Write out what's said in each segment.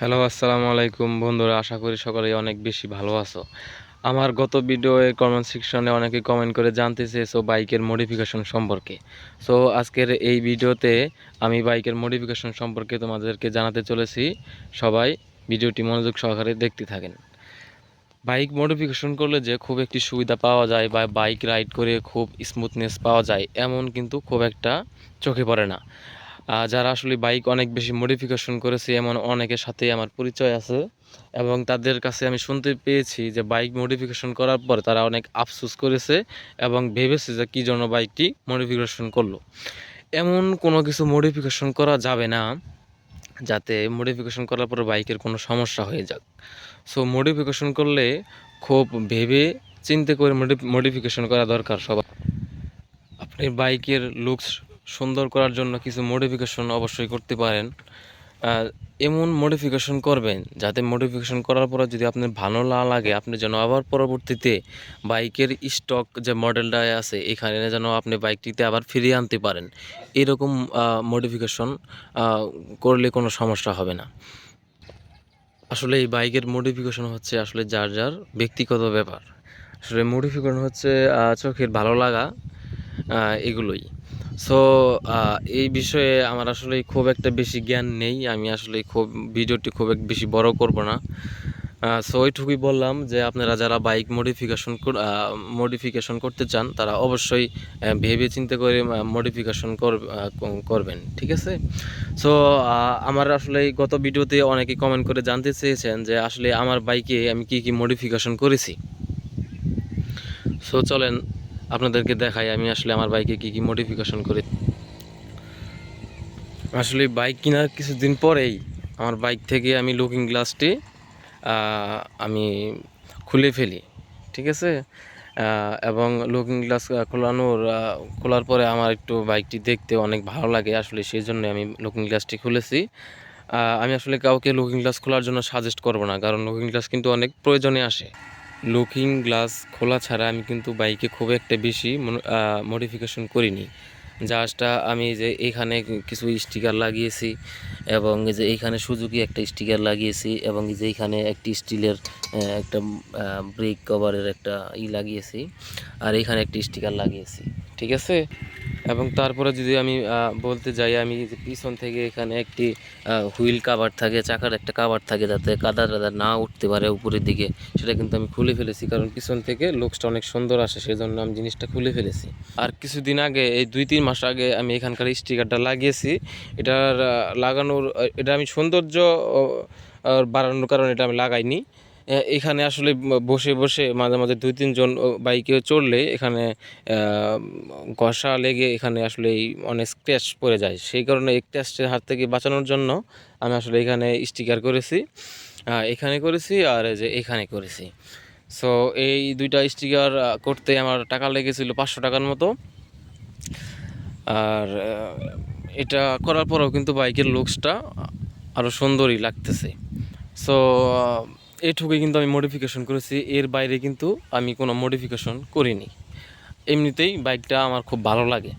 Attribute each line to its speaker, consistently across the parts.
Speaker 1: Hello আসসালামু আলাইকুম। বন্ধুরা, আশা করি সকলেই অনেক বেশি ভালো আছো। আমার গত ভিডিওয়ে কমেন্ট সেকশনে অনেকে কমেন্ট করে জানতে চেয়েছো বাইকের মডিফিকেশন সম্পর্কে। সো আজকের এই ভিডিওতে আমি বাইকের মডিফিকেশন সম্পর্কে তোমাদেরকে জানাতে চলেছি। সবাই ভিডিওটি মনোযোগ সহকারে দেখতে থাকেন। বাইক মডিফিকেশন করলে যে খুব একটি সুবিধা পাওয়া যায় বা বাইক রাইড করে খুব স্মুথনেস পাওয়া যায়, এমন কিন্তু খুব একটা চোখে পড়ে না। যারা আসলে বাইক অনেক বেশি মডিফিকেশন করেছে, এমন অনেকের সাথেই আমার পরিচয় আছে এবং তাদের কাছে আমি শুনতে পেয়েছি যে বাইক মডিফিকেশন করার পর তারা অনেক আফসোস করেছে এবং ভেবেছে যে কী জন্য বাইকটি মডিফিকেশন করল। এমন কোনো কিছু মডিফিকেশন করা যাবে না, যাতে মডিফিকেশন করার পর বাইকের কোনো সমস্যা হয়ে যাক। সো মডিফিকেশন করলে খুব ভেবে চিন্তে করে মডিফিকেশন করা দরকার সবার। আপনি বাইকের লুকস সুন্দর করার জন্য কিছু মডিফিকেশন অবশ্যই করতে পারেন। এমন মডিফিকেশন করবেন, যাতে মডিফিকেশন করার পরে যদি আপনার ভালো না লাগে, আপনি যেন আবার পরবর্তীতে বাইকের স্টক যে মডেলটা আছে, এখানে যেন আপনি বাইকটিতে আবার ফিরিয়ে আনতে পারেন। এরকম মডিফিকেশন করলে কোনো সমস্যা হবে না। আসলে এই বাইকের মডিফিকেশন হচ্ছে আসলে যার যার ব্যক্তিগত ব্যাপার। আসলে মডিফিকেশন হচ্ছে চোখের ভালো লাগা এগুলোই। সো এই বিষয়ে আমার আসলে খুব একটা বেশি জ্ঞান নেই। আমি আসলে খুব, ভিডিওটি খুব এক বেশি বড় করব না। সো ওইটুকুই বললাম যে, আপনারা যারা বাইক মডিফিকেশন মডিফিকেশন করতে চান, তারা অবশ্যই ভেবে চিন্তে করে মডিফিকেশন করবেন, ঠিক আছে? সো আমার আসলে গত ভিডিওতে অনেকে কমেন্ট করে জানতে চেয়েছেন যে, আসলে আমার বাইকে আমি কি কি মডিফিকেশন করেছি? সো চলেন আপনাদেরকে দেখাই, আমি আসলে আমার বাইকে কি কি মডিফিকেশন করে। আসলে বাইক কেনার কিছুদিন পরেই আমার বাইক থেকে আমি লুকিং গ্লাসটি আমি খুলে ফেলি, ঠিক আছে? এবং লুকিং গ্লাস খোলানোর খোলার পরে আমার একটু বাইকটি দেখতে অনেক ভালো লাগে, আসলে সেই জন্য আমি লুকিং গ্লাসটি খুলেছি। আমি আসলে কাউকে লুকিং গ্লাস খোলার জন্য সাজেস্ট করব না, কারণ লুকিং গ্লাস কিন্তু অনেক প্রয়োজনে আসে। লুকিং গ্লাস খোলা ছাড়া আমি কিন্তু বাইকে খুব একটা বেশি মডিফিকেশন করিনি। জাহাজটা আমি যে এখানে কিছু স্টিকার লাগিয়েছি এবং যে এইখানে সুজুকি একটা স্টিকার লাগিয়েছি এবং যে এইখানে একটি স্টিলের একটা ব্রেক কভারের একটা ই লাগিয়েছি। আর এইখানে একটি স্টিকার লাগিয়েছি। ঠিক আছে? এবং তারপরে যদি আমি বলতে যাই, আমি পিছন থেকে এখানে একটি হুইল কাভার থাকে, চাকার একটা কাভার থাকে যাতে কাদা টাদা না উঠতে পারে উপরের দিকে, সেটা কিন্তু আমি খুলে ফেলেছি। কারণ পিছন থেকে লুকসটা অনেক সুন্দর আসে সেই জন্য আমি জিনিসটা খুলে ফেলেছি। আর কিছুদিন আগে, এই দুই তিন মাস আগে আমি এখানকার স্টিকারটা লাগিয়েছি। এটার লাগানোর এটা আমি সৌন্দর্য বাড়ানোর কারণে এটা আমি লাগাইনি। এখানে আসলে বসে বসে মাঝে মাঝে দুই তিনজন বাইকে চড়লে এখানে ঘষা লেগে এখানে আসলে অনেক স্ক্র্যাচ পড়ে যায়। সেই কারণে এই স্ক্র্যাচের হাত থেকে বাঁচানোর জন্য আমি আসলে এখানে স্টিকার করেছি। এখানে করেছি আর যে এখানে করেছি। সো এই দুইটা স্টিকার করতে আমার টাকা লেগেছিল পাঁচশো টাকার মতো। আর এটা করার পরেও কিন্তু বাইকের লুকসটা আরও সুন্দরই লাগতেছে। সো এইটুকুই কিন্তু আমি মডিফিকেশন করেছি। এর বাইরে কিন্তু আমি কোনো মডিফিকেশন করিনি। এমনিতেই বাইকটা আমার খুব ভালো লাগে।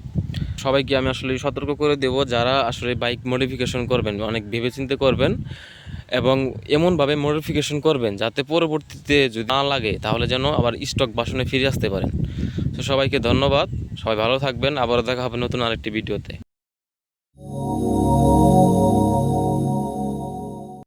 Speaker 1: সবাইকে আমি আসলে সতর্ক করে দেব যারা আসলে বাইক মডিফিকেশন করবেন অনেক ভেবেচিন্তে করবেন এবং এমনভাবে মডিফিকেশন করবেন যাতে পরবর্তীতে যদি না লাগে তাহলে যেন আবার স্টক বাসনে ফিরে আসতে পারেন। তো সবাইকে ধন্যবাদ। সবাই ভালো থাকবেন। আবারও দেখা হবে নতুন আরেকটি ভিডিওতে